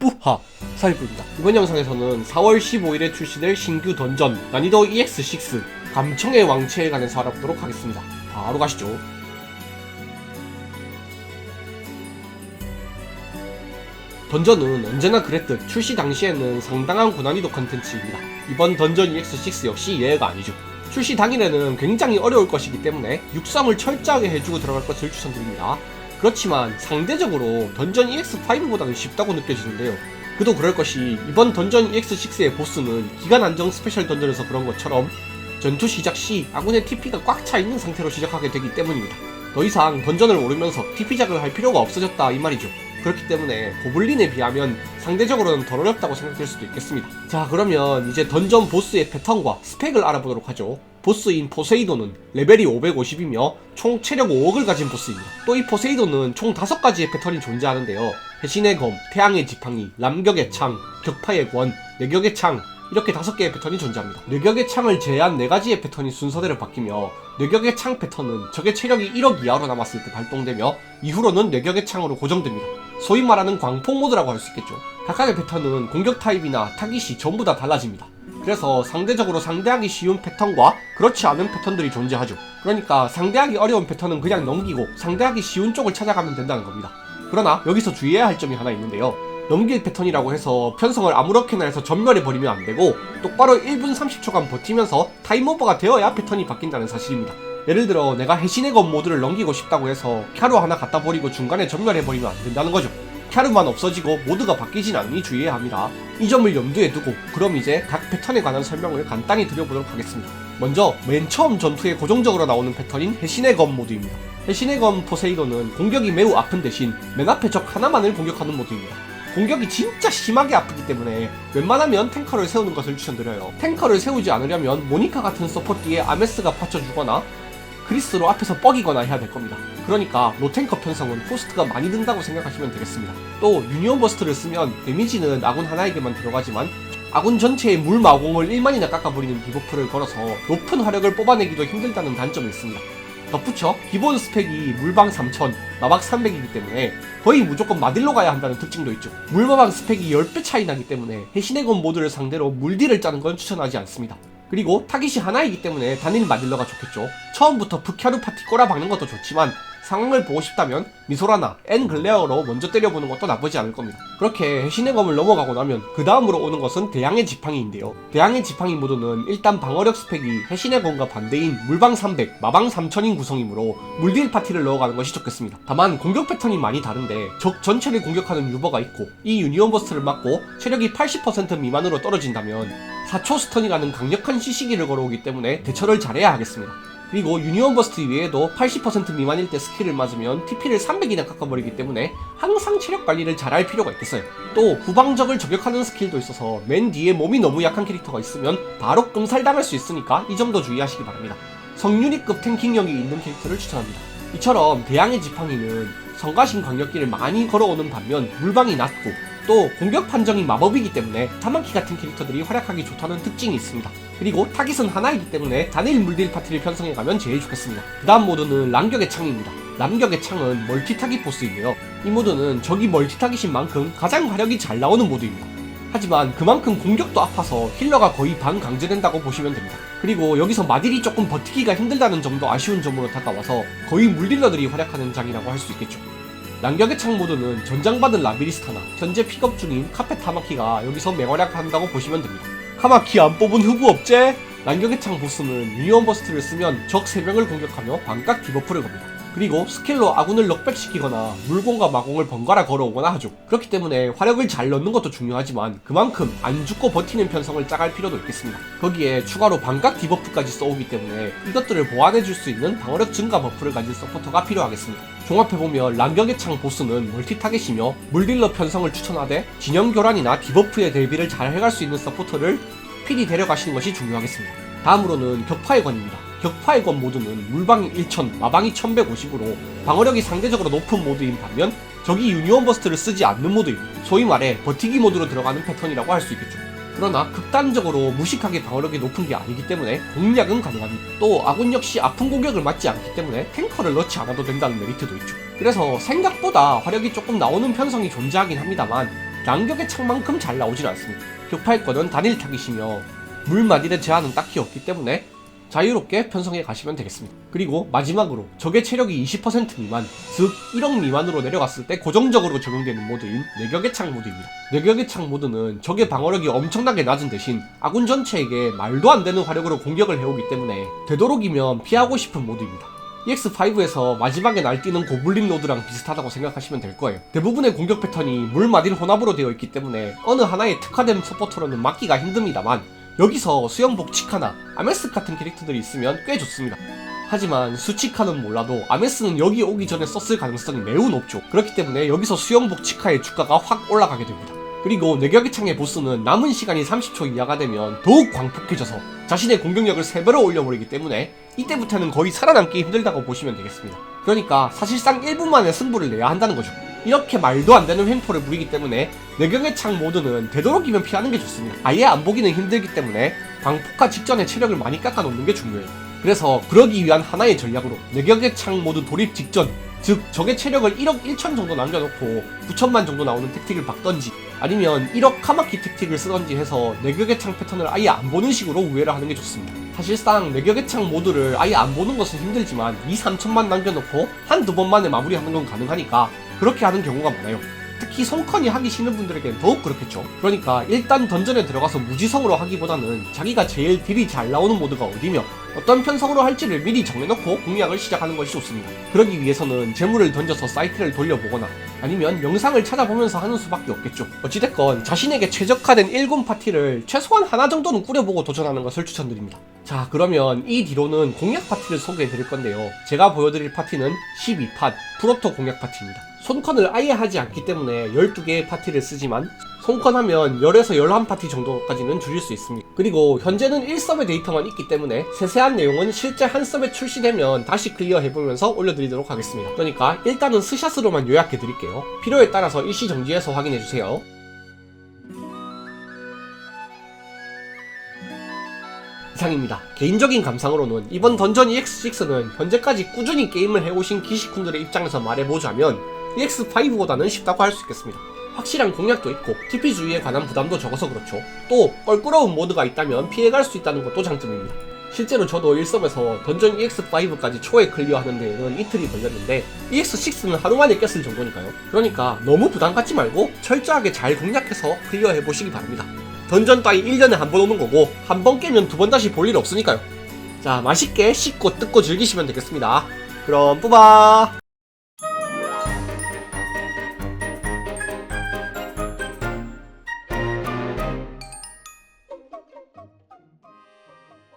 뿌하 살입니다 이번 영상에서는 4월 15일에 출시될 신규 던전 난이도 EX6 감청의 왕체에 관해서 알아보도록 하겠습니다 바로 가시죠 던전은 언제나 그랬듯 출시 당시에는 상당한 고난이도 컨텐츠입니다. 이번 던전 EX6 역시 예외가 아니죠. 출시 당일에는 굉장히 어려울 것이기 때문에 육성을 철저하게 해주고 들어갈 것을 추천드립니다. 그렇지만 상대적으로 던전 EX5보다는 쉽다고 느껴지는데요. 그도 그럴 것이 이번 던전 EX6의 보스는 기간 안정 스페셜 던전에서 그런 것처럼 전투 시작 시 아군의 TP가 꽉 차 있는 상태로 시작하게 되기 때문입니다. 더 이상 던전을 오르면서 TP작을 할 필요가 없어졌다 이 말이죠. 그렇기 때문에 고블린에 비하면 상대적으로는 덜 어렵다고 생각될 수도 있겠습니다. 자 그러면 이제 던전 보스의 패턴과 스펙을 알아보도록 하죠. 보스인 포세이돈은 레벨이 550이며 총 체력 5억을 가진 보스입니다. 또 이 포세이돈은 총 5가지의 패턴이 존재하는데요. 해신의 검, 태양의 지팡이, 남격의 창, 격파의 권, 내격의 창, 이렇게 다섯 개의 패턴이 존재합니다. 뇌격의 창을 제외한 네 가지의 패턴이 순서대로 바뀌며 뇌격의 창 패턴은 적의 체력이 1억 이하로 남았을 때 발동되며 이후로는 뇌격의 창으로 고정됩니다. 소위 말하는 광폭 모드라고 할 수 있겠죠. 각각의 패턴은 공격 타입이나 타깃이 전부 다 달라집니다. 그래서 상대적으로 상대하기 쉬운 패턴과 그렇지 않은 패턴들이 존재하죠. 그러니까 상대하기 어려운 패턴은 그냥 넘기고 상대하기 쉬운 쪽을 찾아가면 된다는 겁니다. 그러나 여기서 주의해야 할 점이 하나 있는데요. 넘길 패턴이라고 해서 편성을 아무렇게나 해서 전멸해 버리면 안 되고 똑바로 1분 30초간 버티면서 타임오버가 되어야 패턴이 바뀐다는 사실입니다. 예를 들어 내가 해신의 검 모드를 넘기고 싶다고 해서 캬루 하나 갖다 버리고 중간에 전멸해 버리면 안 된다는 거죠. 캬루만 없어지고 모드가 바뀌진 않으니 주의해야 합니다. 이 점을 염두에 두고 그럼 이제 각 패턴에 관한 설명을 간단히 드려보도록 하겠습니다. 먼저 맨 처음 전투에 고정적으로 나오는 패턴인 해신의 검 모드입니다. 해신의 검 포세이돈은 공격이 매우 아픈 대신 맨 앞에 적 하나만을 공격하는 모드입니다. 공격이 진짜 심하게 아프기 때문에 웬만하면 탱커를 세우는 것을 추천드려요. 탱커를 세우지 않으려면 모니카 같은 서포트에 아메스가 받쳐주거나 크리스로 앞에서 뻐기거나 해야 될 겁니다. 그러니까 노탱커 편성은 코스트가 많이 든다고 생각하시면 되겠습니다. 또 유니온 버스트를 쓰면 데미지는 아군 하나에게만 들어가지만 아군 전체의 물 마공을 1만이나 깎아버리는 디버프를 걸어서 높은 화력을 뽑아내기도 힘들다는 단점이 있습니다. 덧붙여 기본 스펙이 물방 3000, 마박 300이기 때문에 거의 무조건 마딜로 가야 한다는 특징도 있죠. 물마방 스펙이 10배 차이 나기 때문에 검 모드를 상대로 물딜을 짜는 건 추천하지 않습니다. 그리고 타깃이 하나이기 때문에 단일 마딜러가 좋겠죠. 처음부터 푸캬루 파티 꼬라박는 것도 좋지만 상황을 보고 싶다면 미소라나 엔 글레어로 먼저 때려보는 것도 나쁘지 않을 겁니다. 그렇게 해신의 검을 넘어가고 나면 그 다음으로 오는 것은 대양의 지팡이인데요. 대양의 지팡이 모드는 일단 방어력 스펙이 해신의 검과 반대인 물방 300, 마방 3000인 구성이므로 물딜 파티를 넣어가는 것이 좋겠습니다. 다만 공격 패턴이 많이 다른데 적 전체를 공격하는 유버가 있고 이 유니온 버스트를 맞고 체력이 80% 미만으로 떨어진다면 4초 스턴이라는 강력한 시시기를 걸어오기 때문에 대처를 잘해야 하겠습니다. 그리고 유니온 버스트 외에도 80% 미만일 때 스킬을 맞으면 TP를 300이나 깎아버리기 때문에 항상 체력 관리를 잘할 필요가 있겠어요. 또 후방적을 저격하는 스킬도 있어서 맨 뒤에 몸이 너무 약한 캐릭터가 있으면 바로 끔살당할 수 있으니까 이 점도 주의하시기 바랍니다. 성유니급 탱킹력이 있는 캐릭터를 추천합니다. 이처럼 대양의 지팡이는 성가신 광역기를 많이 걸어오는 반면 물방이 낮고 또 공격 판정이 마법이기 때문에 타마키 같은 캐릭터들이 활약하기 좋다는 특징이 있습니다. 그리고 타깃은 하나이기 때문에 단일 물딜 파티를 편성해가면 제일 좋겠습니다. 그 다음 모드는 랑격의 창입니다. 남격의 창은 멀티 타깃 보스인데요. 이 모드는 적이 멀티 타깃인 만큼 가장 화력이 잘 나오는 모드입니다. 하지만 그만큼 공격도 아파서 힐러가 거의 반 강제된다고 보시면 됩니다. 그리고 여기서 마딜이 조금 버티기가 힘들다는 점도 아쉬운 점으로 다가와서 거의 물딜러들이 활약하는 장이라고 할 수 있겠죠. 난격의 창 모드는 전장받은 라비리스타나 현재 픽업 중인 카페 타마키가 여기서 맹활약한다고 보시면 됩니다. 카마키 안 뽑은 후보 없제? 난격의 창 보스는 유니온 버스트를 쓰면 적 3명을 공격하며 반각 디버프를 겁니다. 그리고 스킬로 아군을 넉백시키거나 물공과 마공을 번갈아 걸어오거나 하죠. 그렇기 때문에 화력을 잘 넣는 것도 중요하지만 그만큼 안 죽고 버티는 편성을 짜갈 필요도 있겠습니다. 거기에 추가로 반각 디버프까지 써오기 때문에 이것들을 보완해줄 수 있는 방어력 증가 버프를 가진 서포터가 필요하겠습니다. 종합해보면 랑격의 창 보스는 멀티타겟이며 물딜러 편성을 추천하되 진영 교란이나 디버프의 대비를 잘 해갈 수 있는 서포터를 필히 데려가시는 것이 중요하겠습니다. 다음으로는 격파의 관입니다. 격파의 권 모드는 물방이 1000, 마방이 1150으로 방어력이 상대적으로 높은 모드인 반면 적이 유니온 버스트를 쓰지 않는 모드입니다. 소위 말해 버티기 모드로 들어가는 패턴이라고 할 수 있겠죠. 그러나 극단적으로 무식하게 방어력이 높은 게 아니기 때문에 공략은 가능합니다. 또 아군 역시 아픈 공격을 맞지 않기 때문에 탱커를 넣지 않아도 된다는 메리트도 있죠. 그래서 생각보다 화력이 조금 나오는 편성이 존재하긴 합니다만 난격의 창만큼 잘 나오진 않습니다. 격파일권은 단일 타깃이며 물마딜의 제한은 딱히 없기 때문에 자유롭게 편성해 가시면 되겠습니다. 그리고 마지막으로 적의 체력이 20% 미만, 즉 1억 미만으로 내려갔을 때 고정적으로 적용되는 모드인 내격의 창 모드입니다. 내격의 창 모드는 적의 방어력이 엄청나게 낮은 대신 아군 전체에게 말도 안 되는 화력으로 공격을 해오기 때문에 되도록이면 피하고 싶은 모드입니다. EX5에서 마지막에 날뛰는 고블린 로드랑 비슷하다고 생각하시면 될 거예요. 대부분의 공격 패턴이 물 마딘 혼합으로 되어 있기 때문에 어느 하나의 특화된 서포터로는 막기가 힘듭니다만 여기서 수영복 치카나 아메스 같은 캐릭터들이 있으면 꽤 좋습니다. 하지만 수치카는 몰라도 아메스는 여기 오기 전에 썼을 가능성이 매우 높죠. 그렇기 때문에 여기서 수영복 치카의 주가가 확 올라가게 됩니다. 그리고 내격의 창의 보스는 남은 시간이 30초 이하가 되면 더욱 광폭해져서 자신의 공격력을 3배로 올려버리기 때문에 이때부터는 거의 살아남기 힘들다고 보시면 되겠습니다. 그러니까 사실상 1분 만에 승부를 내야 한다는 거죠. 이렇게 말도 안 되는 횡포를 부리기 때문에 내경의 창 모드는 되도록이면 피하는 게 좋습니다. 아예 안 보기는 힘들기 때문에 광폭화 직전에 체력을 많이 깎아 놓는 게 중요해요. 그래서 그러기 위한 하나의 전략으로 내격의 창 모드 돌입 직전 즉 적의 체력을 1억 1천 정도 남겨놓고 9천만 정도 나오는 택틱을 박던지 아니면 1억 카마키 택틱을 쓰던지 해서 내격의 창 패턴을 아예 안 보는 식으로 우회를 하는 게 좋습니다. 사실상 내격의 창 모드를 아예 안 보는 것은 힘들지만 2, 3천만 남겨놓고 한두 번 만에 마무리하는 건 가능하니까 그렇게 하는 경우가 많아요. 특히 성컨이 하기 싫은 분들에겐 더욱 그렇겠죠. 그러니까 일단 던전에 들어가서 무지성으로 하기보다는 자기가 제일 딜이 잘 나오는 모드가 어디며 어떤 편성으로 할지를 미리 정해놓고 공략을 시작하는 것이 좋습니다. 그러기 위해서는 재물을 던져서 사이트를 돌려보거나 아니면 영상을 찾아보면서 하는 수밖에 없겠죠. 어찌됐건 자신에게 최적화된 1군 파티를 최소한 하나 정도는 꾸려보고 도전하는 것을 추천드립니다. 자 그러면 이 뒤로는 공략 파티를 소개해 드릴 건데요. 제가 보여드릴 파티는 12팟 프로토 공략 파티입니다. 손컨을 아예 하지 않기 때문에 12개의 파티를 쓰지만 손컨하면 10에서 11파티 정도까지는 줄일 수 있습니다. 그리고 현재는 1섭의 데이터만 있기 때문에 세세한 내용은 실제 한 섭에 출시되면 다시 클리어해보면서 올려드리도록 하겠습니다. 그러니까 일단은 스샷으로만 요약해드릴게요. 필요에 따라서 일시 정지해서 확인해주세요. 이상입니다. 개인적인 감상으로는 이번 던전 EX6는 현재까지 꾸준히 게임을 해오신 기시쿤들의 입장에서 말해보자면 EX5보다는 쉽다고 할 수 있겠습니다. 확실한 공략도 있고 TP 주의에 관한 부담도 적어서 그렇죠. 또 껄끄러운 모드가 있다면 피해갈 수 있다는 것도 장점입니다. 실제로 저도 1섭에서 던전 EX5까지 초에 클리어하는 데에는 이틀이 걸렸는데 EX6는 하루 만에 깼을 정도니까요. 그러니까 너무 부담 갖지 말고 철저하게 잘 공략해서 클리어해 보시기 바랍니다. 던전 따위 1년에 한 번 오는 거고 한 번 깨면 두 번 다시 볼 일 없으니까요. 자 맛있게 씻고 뜯고 즐기시면 되겠습니다. 그럼 뿌바